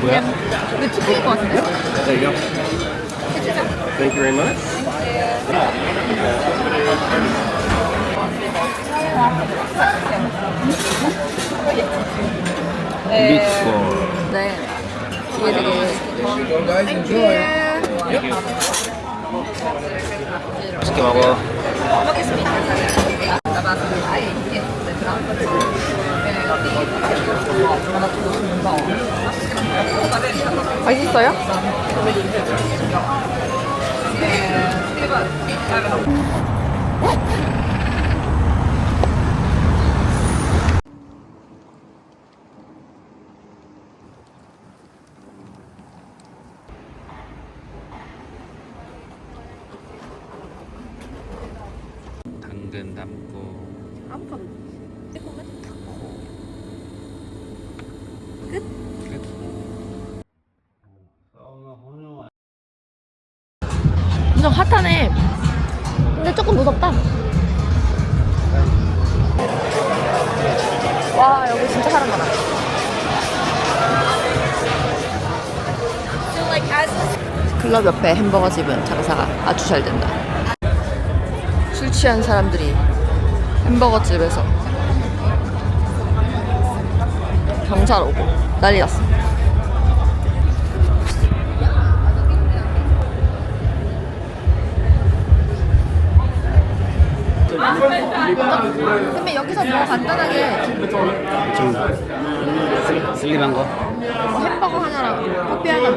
뭐야? 이거 치킨인 것 같은데? There you go. Thank you very much. 되게. 맛있게 먹어. 맛있어요? 엄청 핫하네. 근데 조금 무섭다. 와, 여기 진짜 사람 많아. 클럽 옆에 햄버거 집은 장사가 아주 잘 된다. 술 취한 사람들이 햄버거 집에서 경찰 오고 난리 났어. 근데 여기서 뭐 간단하게 좀 슬- 슬림한 거? 뭐 햄버거 하나랑 커피 하나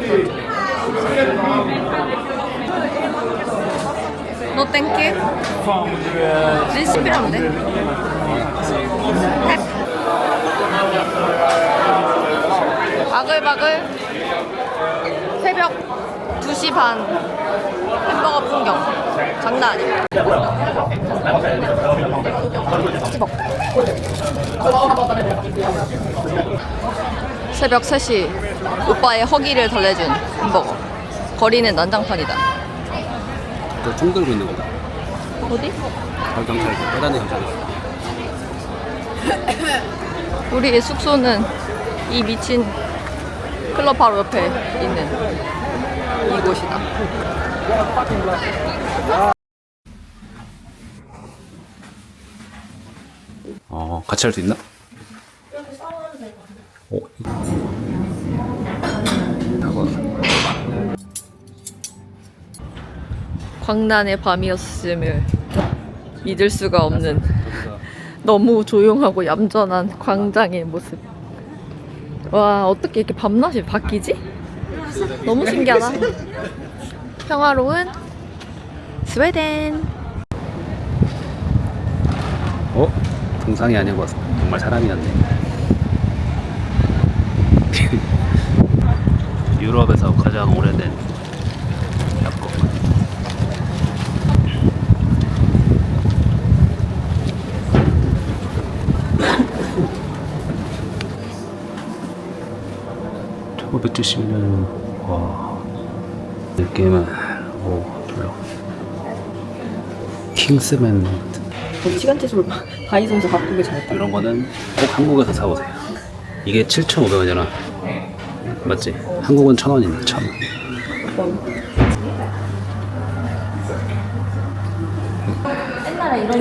너 땡큐 리스 필요한데 바글바글? 새벽 2시 반. 햄버거 풍경. 장난 아니야. 먹 새벽 3시. 오빠의 허기를 덜해준 햄버거. 거리는 난장판이다. 저총 들고 있는 거다. 어디? 저 경찰, 계단에 경찰. 우리의 숙소는 이 미친 클럽 바로 옆에 있는 이곳이다. 어, 같이 할 수 있나? 어, 광란의 밤이었음을 믿을 수가 없는 너무 조용하고 얌전한 광장의 모습 와 어떻게 이렇게 밤낮이 바뀌지? 너무 신기하다 평화로운 스웨덴 어? 동상이 아니고 정말 사람이었네. 유럽에서 가장 오래된 약국. (1970년) 와 느낌은 오 별로 킹스맨 시간제수를 바이송에서 바꾸길 잘했다 이런 거는 꼭 한국에서 사보세요. 이게 7,500원이잖아. 맞지? 한국은 1,000원인데, 1,000원.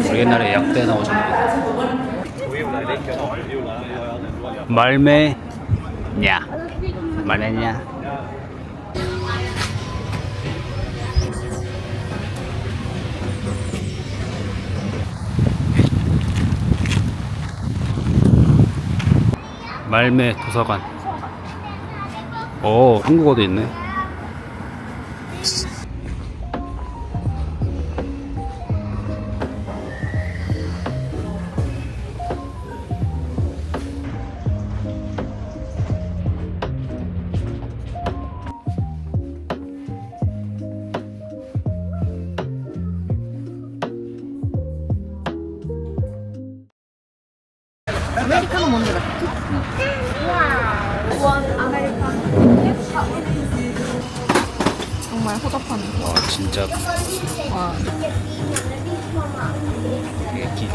우리 옛날에 약대 나오잖아. 말매냐. 말매냐. 말매 도서관. 오, 한국어도 있네.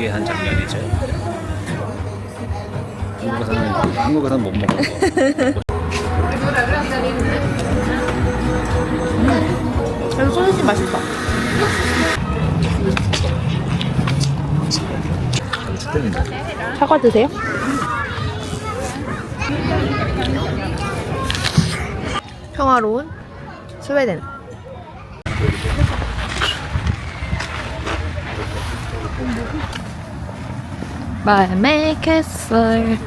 한 장면이죠. 한국에서는 한국에서는 못 먹는 거. 그래도 소시지 맛있다 사과 드세요? 평화로운 스웨덴 말메 캐슬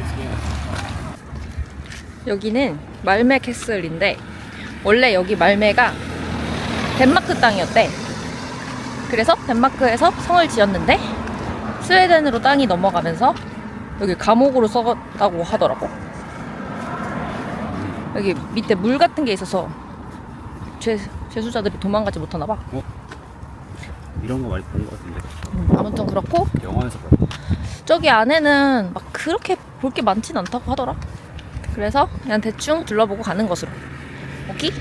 여기는 말메 캐슬인데 원래 여기 말메가 덴마크 땅이었대. 그래서 덴마크에서 성을 지었는데 스웨덴으로 땅이 넘어가면서 여기 감옥으로 써갔다고 하더라고. 여기 밑에 물 같은 게 있어서 죄, 죄수자들이 도망가지 못하나 봐. 이런 거 많이 본 것 같은데. 아무튼 그렇고 영화에서 봐. 저기 안에는 막 그렇게 볼 게 많진 않다고 하더라. 그래서 그냥 대충 둘러보고 가는 것으로. 오케이?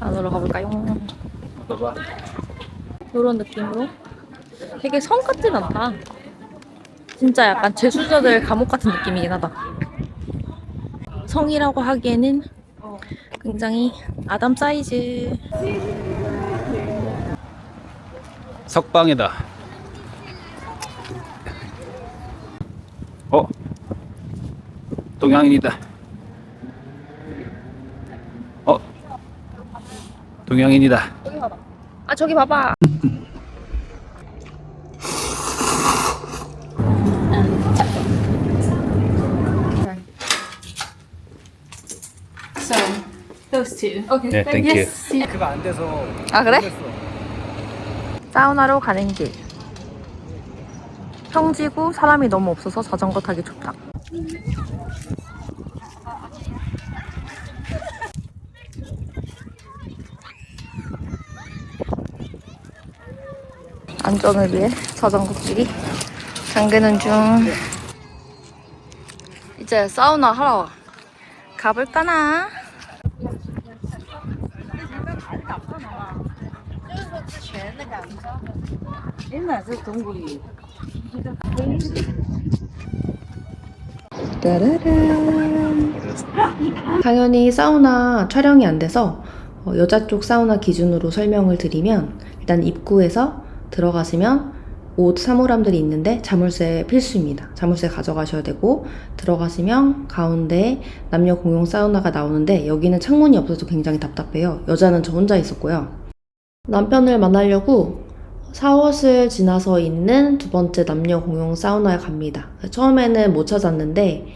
안으로 가볼까요? 봐봐. 이런 느낌으로. 되게 성 같진 않다. 진짜 약간 죄수자들 감옥 같은 느낌이긴 하다. 성이라고 하기에는 굉장히 아담 사이즈. 석방이다. 어? 동양인이다. 어? 동양인이다. 저기 봐봐. 아 저기 봐봐. So those two. 네, 땡큐. Yes. 그거 안 돼서 아 그래? 사우나로 가는 길. 평지고 사람이 너무 없어서 자전거 타기 좋다. 안전을 위해 자전거 길이 잠그는 중. 이제 사우나 하러 가볼까나? 당연히 사우나 촬영이 안 돼서 어, 여자 쪽 사우나 기준으로 설명을 드리면 일단 입구에서 들어가시면 옷 사물함들이 있는데 자물쇠 필수입니다. 자물쇠 가져가셔야 되고 들어가시면 가운데 남녀 공용 사우나가 나오는데 여기는 창문이 없어서 굉장히 답답해요. 여자는 저 혼자 있었고요. 남편을 만나려고 사워슬 지나서 있는 두 번째 남녀 공용 사우나에 갑니다. 처음에는 못 찾았는데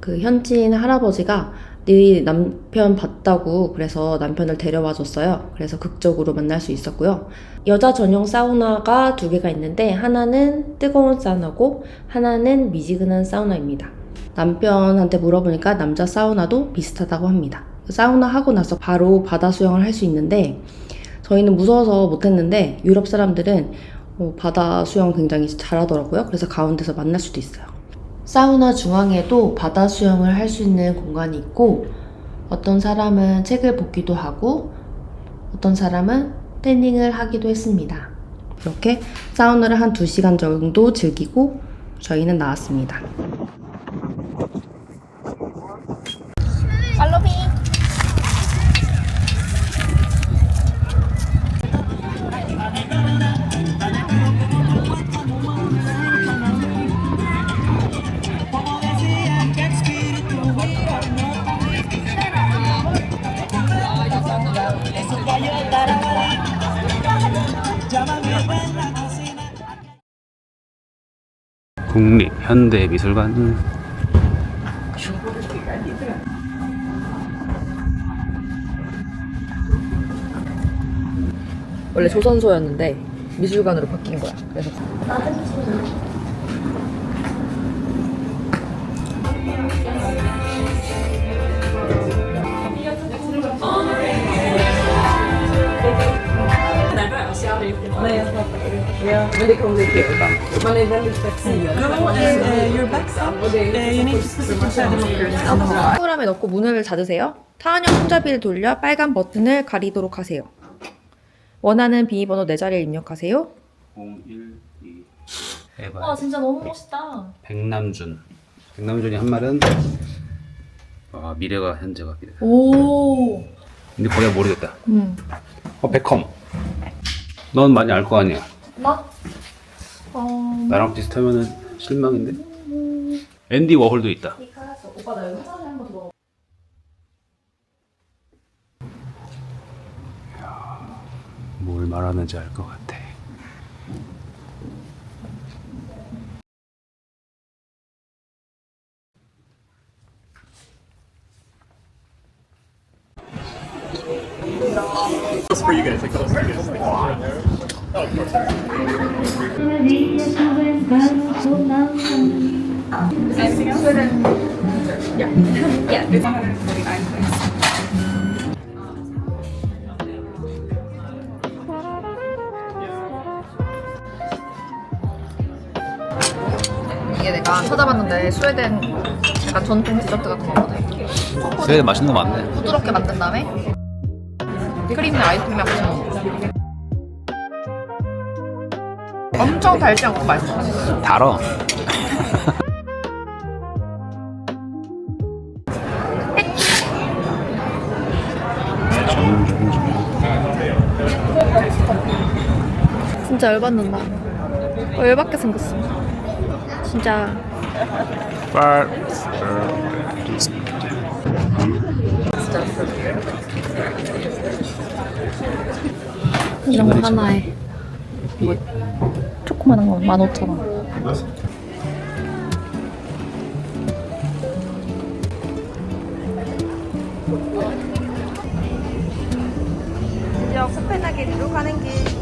그 현지인 할아버지가 네 남편 봤다고 그래서 남편을 데려와 줬어요. 그래서 극적으로 만날 수 있었고요. 여자 전용 사우나가 두 개가 있는데 하나는 뜨거운 사우나고 하나는 미지근한 사우나입니다. 남편한테 물어보니까 남자 사우나도 비슷하다고 합니다. 사우나 하고 나서 바로 바다 수영을 할 수 있는데 저희는 무서워서 못했는데 유럽 사람들은 어, 바다 수영 굉장히 잘하더라고요. 그래서 가운데서 만날 수도 있어요. 사우나 중앙에도 바다 수영을 할 수 있는 공간이 있고 어떤 사람은 책을 보기도 하고 어떤 사람은 태닝을 하기도 했습니다. 이렇게 사우나를 한 2시간 정도 즐기고 저희는 나왔습니다. 현대미술관. 원래 조선소였는데 미술관으로 바뀐 거야. 그래서 사물함에 넣고 문을 닫으세요. 타원형 손잡이를 돌려 빨간 버튼을 가리도록 하세요. 원하는 비밀번호 4자리를 입력하세요. 012 해봐. 와 진짜 너무 멋있다. 백남준. 백남준이 한 말은 아 미래가 현재가 기대. 오. 근데 거기가 모르겠다. 음. 어 베컴. 넌 많이 알 거 아니야. 나? 어. 나랑 비슷하면은 실망인데. 앤디 워홀도 있다. 오빠 나 여기 화장실 한번 들어. 뭘 말하는지 알 것 같아. Those for you guys. Like those for you guys. 이게 내가 찾아봤는데 스웨덴 약간 전통 디저트 같은 거거든. 스웨덴 맛있는 거 많네. 부드럽게 만든 다음에 크림이랑 아이스크림이랑 같이 먹 어. 엄청 달지 않고 맛있어. 달어. 진짜 열받는다. 어, 열받게 생겼어. 진짜. 이런 거 하나에 뭐 조그만한 거 15,000원. 드디어 코펜하겐으로 가는 길.